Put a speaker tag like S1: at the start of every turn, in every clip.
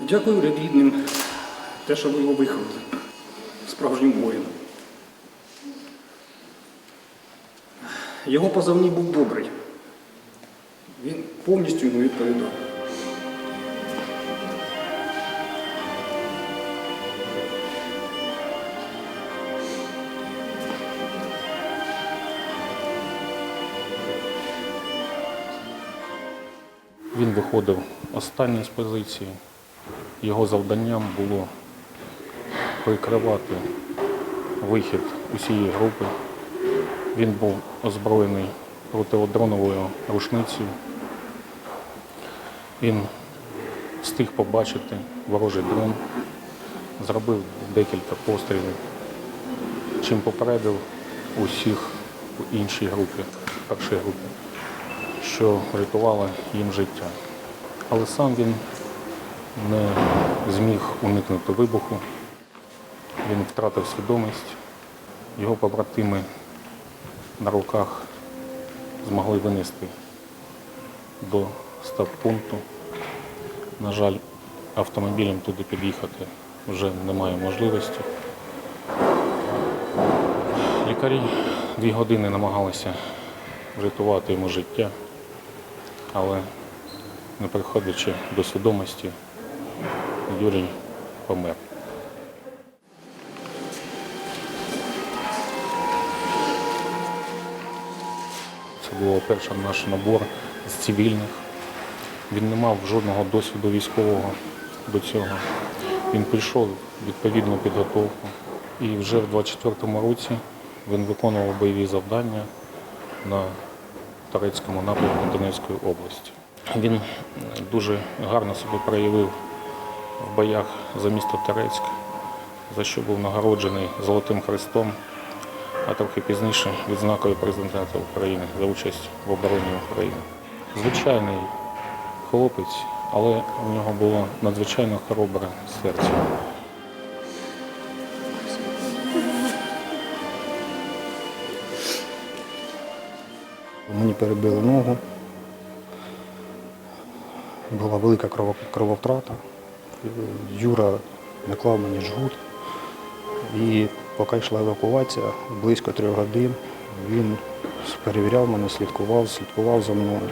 S1: Дякую рідним, те, що ви його виховали. Справжнім воїном. Його позовний був добрий. Він повністю йому відповідав.
S2: Він виходив останній з позиції. Його завданням було прикривати вихід усієї групи. Він був озброєний протидроновою рушницею. Він встиг побачити ворожий дрон, зробив декілька пострілів, чим попередив усіх у іншій групі, першій групі що рятувало їм життя. Але сам він не зміг уникнути вибуху. Він втратив свідомість. Його побратими на руках змогли винести до стаб-пункту. На жаль, автомобілем туди під'їхати вже немає можливості. Лікарі дві години намагалися врятувати йому життя, але не приходячи до свідомості, Юрій помер. Це був перший наш набор з цивільних. Він не мав жодного досвіду військового до цього. Він прийшов відповідну підготовку. І вже в 24-му році він виконував бойові завдання на Торецькому напрямку Донецької області. Він е, дуже гарно себе проявив в боях за місто Торецьк, за що був нагороджений Золотим Хрестом, а трохи пізніше відзнакою президента України за участь в обороні України. Звичайний хлопець, але у нього було надзвичайно хоробре серце.
S1: Мені перебили ногу. Була велика крововтрата. Юра наклав мені жгут. І поки йшла евакуація, близько трьох годин, він перевіряв мене, слідкував, слідкував за мною.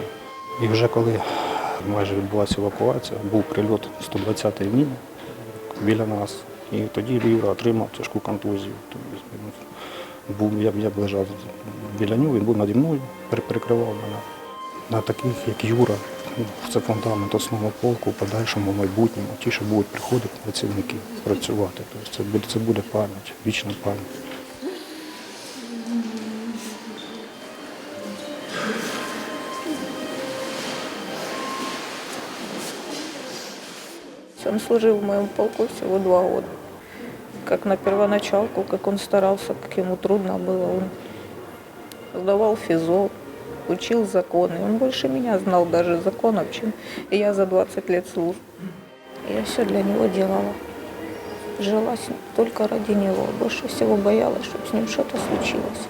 S1: І вже коли майже відбулася евакуація, був прильот 120-ї міни біля нас. І тоді Юра отримав тяжку контузію. Був, я, я б лежав біля нього, він був наді мною, пере- перекривав мене. На таких, як Юра, це фундамент основного полку, в подальшому майбутньому, ті, що будуть приходити працівники працювати. Тобто це буде, це буде пам'ять, вічна пам'ять.
S3: Он служил в моем полку всего два года. Как на первоначалку, как он старался, как ему трудно было. Он сдавал физо, учил законы. Он больше меня знал даже законов, чем я за 20 лет службы. Я все для него делала. Жила только ради него. Больше всего боялась, чтобы с ним что-то случилось.